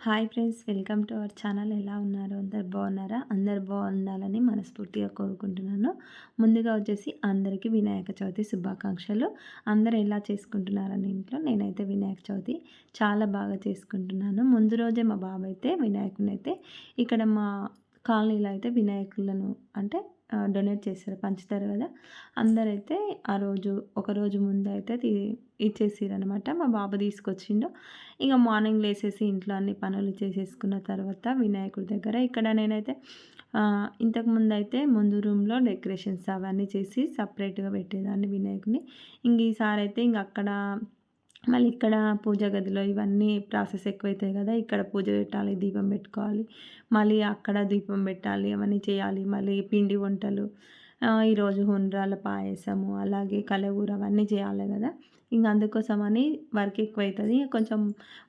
Hi friends welcome to our channel. ఎలా ఉన్నారు? అందరు బాగున్నారా? అందరు బాగుండాలని మనస్ఫూర్తిగా కోరుకుంటున్నాను. ముందుగా వచ్చేసి అందరికీ వినాయక చవితి శుభాకాంక్షలు. అందరు ఎలా చేసుకుంటున్నారని ఇంట్లో నేనైతే వినాయక చవితి చాలా బాగా చేసుకుంటున్నాను. ముందు రోజే మా బాబు అయితే వినాయకుని అయితే ఇక్కడ మా కాలనీలో అయితే వినాయకులను అంటే డొనేట్ చేస్తారు పంచుతారు కదా. అందరైతే ఆ రోజు ఒక రోజు ముందు అయితే ఇచ్చేసారు అనమాట మా బాబు తీసుకొచ్చిండు. ఇక మార్నింగ్ లేసేసి ఇంట్లో అన్ని పనులు చేసేసుకున్న తర్వాత వినాయకుడి దగ్గర ఇక్కడ నేనైతే ఇంతకుముందు అయితే ముందు రూమ్లో డెకరేషన్స్ అవన్నీ చేసి సపరేట్గా పెట్టేదాన్ని వినాయకుడిని ఇంక ఈసారి అయితే ఇంక అక్కడ మళ్ళీ ఇక్కడ పూజ గదిలో ఇవన్నీ ప్రాసెస్ ఎక్కువైతాయి కదా ఇక్కడ పూజ పెట్టాలి దీపం పెట్టుకోవాలి మళ్ళీ అక్కడ దీపం పెట్టాలి అవన్నీ చేయాలి మళ్ళీ పిండి వంటలు ఈరోజు హుండ్రాల పాయసము అలాగే కలగూర అవన్నీ చేయాలి కదా. ఇంక అందుకోసమని వర్క్ ఎక్కువ అవుతుంది కొంచెం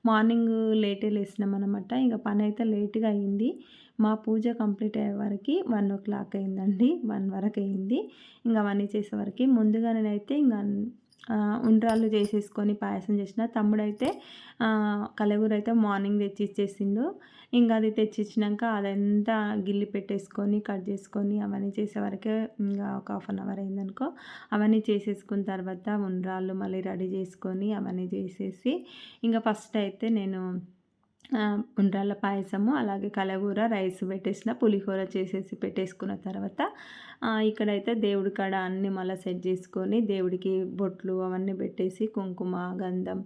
మార్నింగ్ లేటే లేసినాం అనమాట ఇంకా పని అయితే లేట్గా అయింది. మా పూజ కంప్లీట్ అయ్యే వరకు వన్ ఓ క్లాక్ అయిందండి. వన్ వరకు అయింది. ఇంకా అవన్నీ చేసే వరకు. ముందుగా నేనైతే ఇంకా ఉండ్రాళ్ళు చేసేసుకొని పాయసం చేసిన తమ్ముడైతే కలగూర అయితే మార్నింగ్ తెచ్చి ఇచ్చేసిండు ఇంకా అది తెచ్చిచ్చినాక అదంతా గిల్లి పెట్టేసుకొని కట్ చేసుకొని అవన్నీ చేసేవరకే ఇంకా ఒక హాఫ్ అన్ అవర్ అయిందనుకో అవన్నీ చేసేసుకున్న తర్వాత ఉండ్రాళ్ళు మళ్ళీ రెడీ చేసుకొని అవన్నీ చేసేసి ఇంకా ఫస్ట్ అయితే నేను ఉండ్రాళ్ళ పాయసము అలాగే కలగూర రైస్ పెట్టేసిన పులిహోర చేసేసి పెట్టేసుకున్న తర్వాత ఇక్కడైతే దేవుడి కాడ అన్ని మళ్ళీ సెట్ చేసుకొని దేవుడికి బొట్లు అవన్నీ పెట్టేసి కుంకుమ గంధం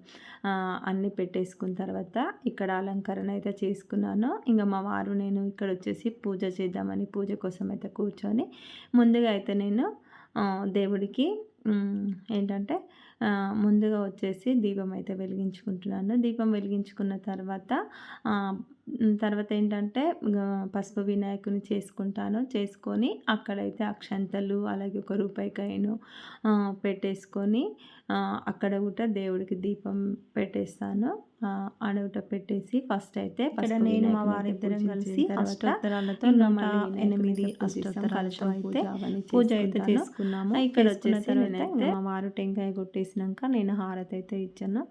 అన్నీ పెట్టేసుకున్న తర్వాత ఇక్కడ అలంకరణ అయితే చేసుకున్నాను. ఇంకా మా వారు నేను ఇక్కడ వచ్చేసి పూజ చేద్దామని పూజ కోసం అయితే కూర్చొని ముందుగా అయితే నేను దేవుడికి ఏంటంటే ముందుగా వచ్చేసి దీపం అయితే వెలిగించుకుంటున్నాను. దీపం వెలిగించుకున్న తర్వాత తర్వాత ఏంటంటే పసుపు వినాయకుని చేసుకుంటాను. చేసుకొని అక్కడైతే అక్షంతలు అలాగే ఒక రూపాయి కాయను పెట్టేసుకొని అక్కడ కూడా దేవుడికి దీపం పెట్టేస్తాను. అడవుట పెట్టేసి ఫస్ట్ అయితే ఇక్కడ నేను మా వారిద్దరం కలిసి అష్టోత్తరాలతో ఎనిమిది అష్టోత్తరాలతో అయితే పూజ అయితే చేసుకున్నాము. ఇక్కడ వచ్చేసి మా వారు టెంకాయ కొట్టేసినాక నేను హారతి అయితే ఇచ్చాను.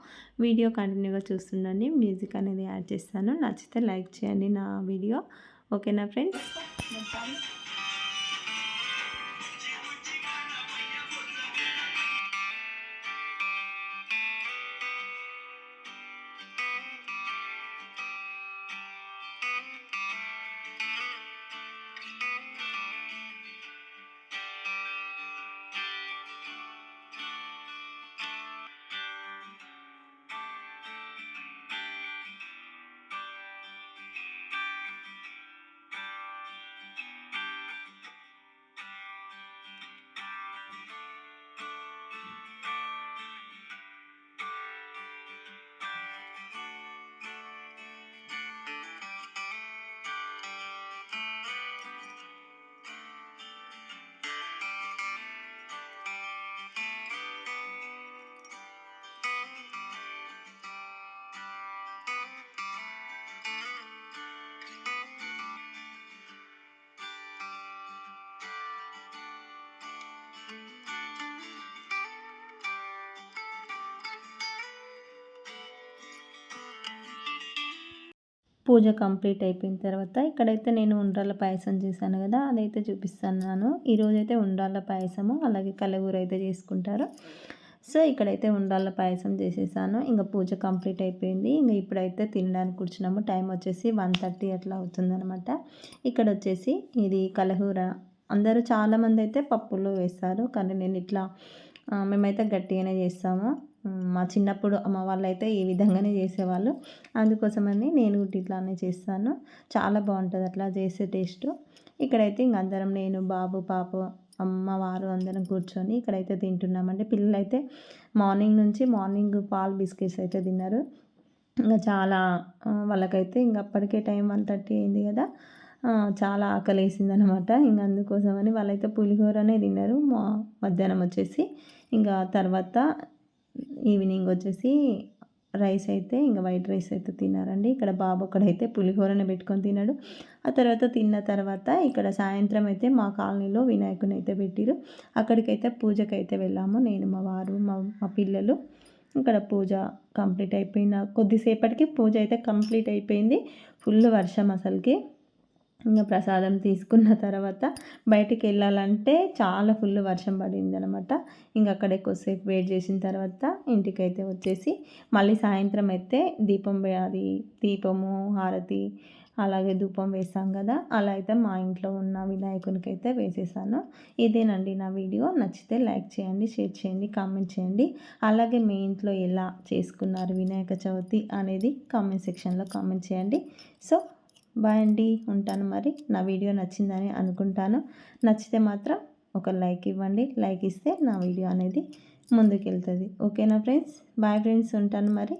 వీడియో కంటిన్యూగా చూస్తుండండి. మ్యూజిక్ అనేది యాడ్ చేస్తాను. నచ్చితే లైక్ చేయండి నా వీడియో. ఓకేనా ఫ్రెండ్స్? పూజ కంప్లీట్ అయిపోయిన తర్వాత ఇక్కడైతే నేను ఉండ్రాల పాయసం చేశాను కదా అదైతే చూపిస్తున్నాను. ఈరోజైతే ఉండ్రాల పాయసము అలాగే కలగూర అయితే చేసుకుంటారు. సో ఇక్కడైతే ఉండాల పాయసం చేసేసాను. ఇంకా పూజ కంప్లీట్ అయిపోయింది. ఇంకా ఇప్పుడైతే తినడానికి కూర్చున్నాము. టైం వచ్చేసి వన్ థర్టీ అట్లా అవుతుందనమాట ఇక్కడ వచ్చేసి ఇది కలహూర అందరూ చాలామంది అయితే పప్పులు వేస్తారు. కానీ నేను ఇట్లా మేమైతే గట్టిగానే చేస్తాము. మా చిన్నప్పుడు అమ్మ వాళ్ళు అయితే ఈ విధంగానే చేసేవాళ్ళు. అందుకోసమని నేను ఇట్లానే చేస్తాను. చాలా బాగుంటుంది అట్లా చేసే టేస్ట్. ఇక్కడైతే ఇంక అందరం నేను బాబు పాప అమ్మ వారు అందరం కూర్చొని ఇక్కడైతే తింటున్నామంటే పిల్లలు అయితే మార్నింగ్ నుంచి మార్నింగ్ పాలు బిస్కెట్స్ అయితే తిన్నారు. ఇంకా చాలా వాళ్ళకైతే ఇంక అప్పటికే టైం వన్ థర్టీ అయింది కదా. చాలా ఆకలి వేసింది అనమాట ఇంక అందుకోసమని వాళ్ళైతే పులిహోరనే తిన్నారు. మా మధ్యాహ్నం వచ్చేసి ఇంకా తర్వాత ఈవినింగ్ వచ్చేసి రైస్ అయితే ఇంకా వైట్ రైస్ అయితే తిన్నారండి. ఇక్కడ బాబు ఒకడైతే పులిహోరని పెట్టుకొని తిన్నాడు. ఆ తర్వాత తిన్న తర్వాత ఇక్కడ సాయంత్రం అయితే మా కాలనీలో వినాయకుని అయితే పెట్టిరు. అక్కడికైతే పూజకైతే వెళ్ళాము. నేను మా వారు మా మా పిల్లలు. ఇక్కడ పూజ కంప్లీట్ అయిపోయిన కొద్దిసేపటికి పూజ అయితే కంప్లీట్ అయిపోయింది. ఫుల్ వర్షం అసలుకి. ఇంకా ప్రసాదం తీసుకున్న తర్వాత బయటికి వెళ్ళాలంటే చాలా ఫుల్ వర్షం పడింది అనమాట ఇంకా అక్కడ ఎక్కువసేపు వెయిట్ చేసిన తర్వాత ఇంటికైతే వచ్చేసి మళ్ళీ సాయంత్రం అయితే దీపం అది దీపము హారతి అలాగే ధూపం వేసాం కదా అలా అయితే మా ఇంట్లో ఉన్న వినాయకునికి అయితే వేసేసాను. ఇదేనండి నా వీడియో. నచ్చితే లైక్ చేయండి షేర్ చేయండి కామెంట్ చేయండి. అలాగే మీ ఇంట్లో ఎలా చేసుకున్నారు వినాయక చవితి అనేది కామెంట్ సెక్షన్లో కామెంట్ చేయండి. సో బాయ్ అండి. ఉంటాను మరి. నా వీడియో నచ్చిందని అనుకుంటాను. నచ్చితే మాత్రం ఒక లైక్ ఇవ్వండి. లైక్ ఇస్తే నా వీడియో అనేది ముందుకు వెళ్తుంది ఓకేనా ఫ్రెండ్స్? Bye friends. ఉంటాను మరి.